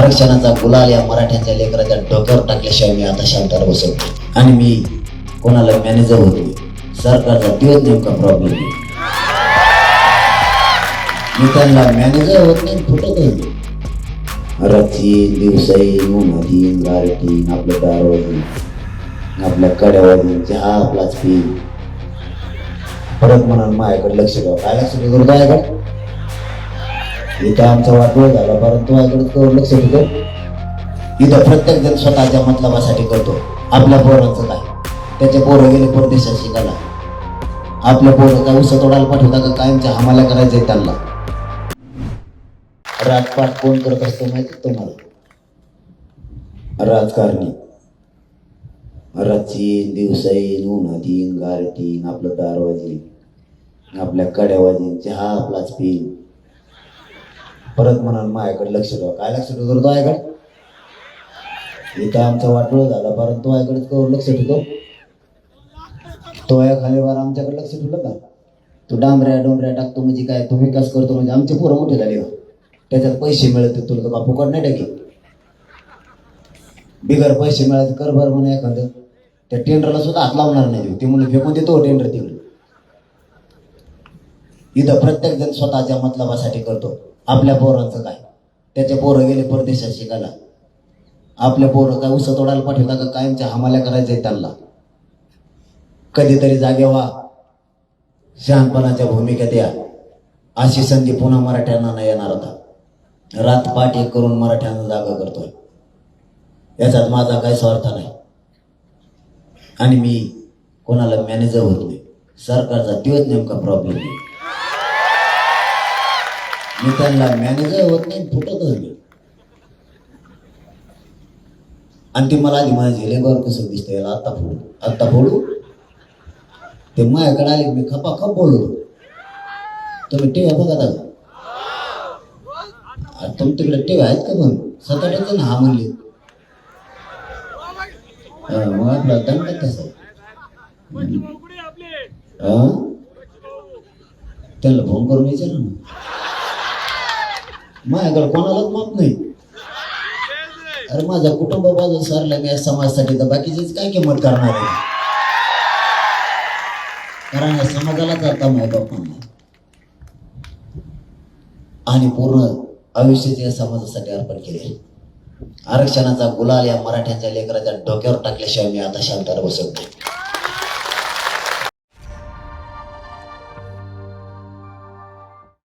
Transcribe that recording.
आरक्षणाचा गुलाल या मराठ्यांच्या लेकराच्या डोक्यावर टाकल्याशिवाय मी आता शांताला बसवतो आणि मी कोणाला मॅनेजर होत नाही. सरकारचा दिवस नेमका प्रॉब्लेम मी त्यांना मॅनेजर होत नाही फुटत होत नाही. रात्री दिवसाई उन्हातीन गारटीन आपलं दारवाजी आपल्या कड्यावाजी चहा आपलाच पी परत म्हणाल माझ्याकडे लक्ष द्या. काय लक्ष देऊ माझ्याकडे इथं आमचा वाटोळ झाला. परंतु माझ्याकडे करून लक्ष इथं प्रत्येक जण स्वतःच्या मतलबासाठी करतो आपल्या पोरांचं काय? त्याचे पोरं गेले परदेशात शिकायला? आपल्या पोरं काय उसं तोडायला पाठवता का? कायमच्या हमाला करायचंय त्यांना. राजपाट कोण करत असतो माहिती तुम्हाला? राजकारणी. रात्री दिवसाईन उन्हातीन गारटीन आपलं दारवाजीन आपल्या कड्यावाजीन चहा आपलाच पिन परत म्हणाल माझ्याकडे लक्ष ठेवा. काय लक्ष ठेवतो रे इथं आमचा वाटोळ झाला. परंतु माझ्याकडे करून लक्ष ठेवतो. तो या खालीवर बार आमच्याकडे लक्ष ठेवलं का? तू डांबऱ्या डोंबऱ्या टाकतो म्हणजे काय? तू विकास करतो म्हणजे आमचे पोरं मोठे झाले का त्याच्यात पैसे मिळते तुला तर का फुकट नाही टाकी बिगर पैसे मिळाले कर बरं म्हणे एखादं. त्या टेंडरला सुद्धा हात लावणार नाही ते. म्हणून फेकून देतो हो टेंडर तिकडे. इथं प्रत्येक जण स्वतःच्या मतलबासाठी करतो. आपल्या पोरांचं काय? त्याचे पोरं गेले परदेशात शिकायला. आपल्या पोरं काय उसं तोडायला पाठवता का? कायमच्या हमाल्या करायचंय त्यांना? कधीतरी जागे व्हा. शहाणपणाच्या भूमिका द्या अशी संधी पुन्हा मराठ्यांना नाही येणार आता. रातपाट एक करून मराठ्यांना जागा करतोय. याच्यात माझा काही स्वार्थ नाही. आणि मी कोणाला मॅनेजर होत नाही. सरकारचा तोच नेमका प्रॉब्लेम आहे. मी त्यांना मॅनेजर होत नाही फुटत नाही आणि ते मला आधी माझ्या झेलेवर कसं दिसतं याला? आत्ता फोडू आत्ता फोडू. ते माझ्याकडे आले मी खपा खप बोललो. तुम्ही टीव्ही बघा का? आता तुमच्याकडे टीव्ही आहेत का पण? सात आठ जण हा म्हणले. मग आपला दंड कसा? त्याला फोन करून विचारा ना. माझ्याकडे कोणालाच माप नाही. अरे माझा कुटुंब बाजू सरला मी समाजासाठी तर बाकीचीच काय किंमत करणार आहे? कारण या समाजालाच आता माय बापांना आणि पूर्ण आयुष्याचे या समाजासाठी अर्पण केले. आरक्षणाचा गुलाल या मराठ्यांच्या लेकराच्या डोक्यावर टाकल्याशिवाय मी आता शांतार बसत नाही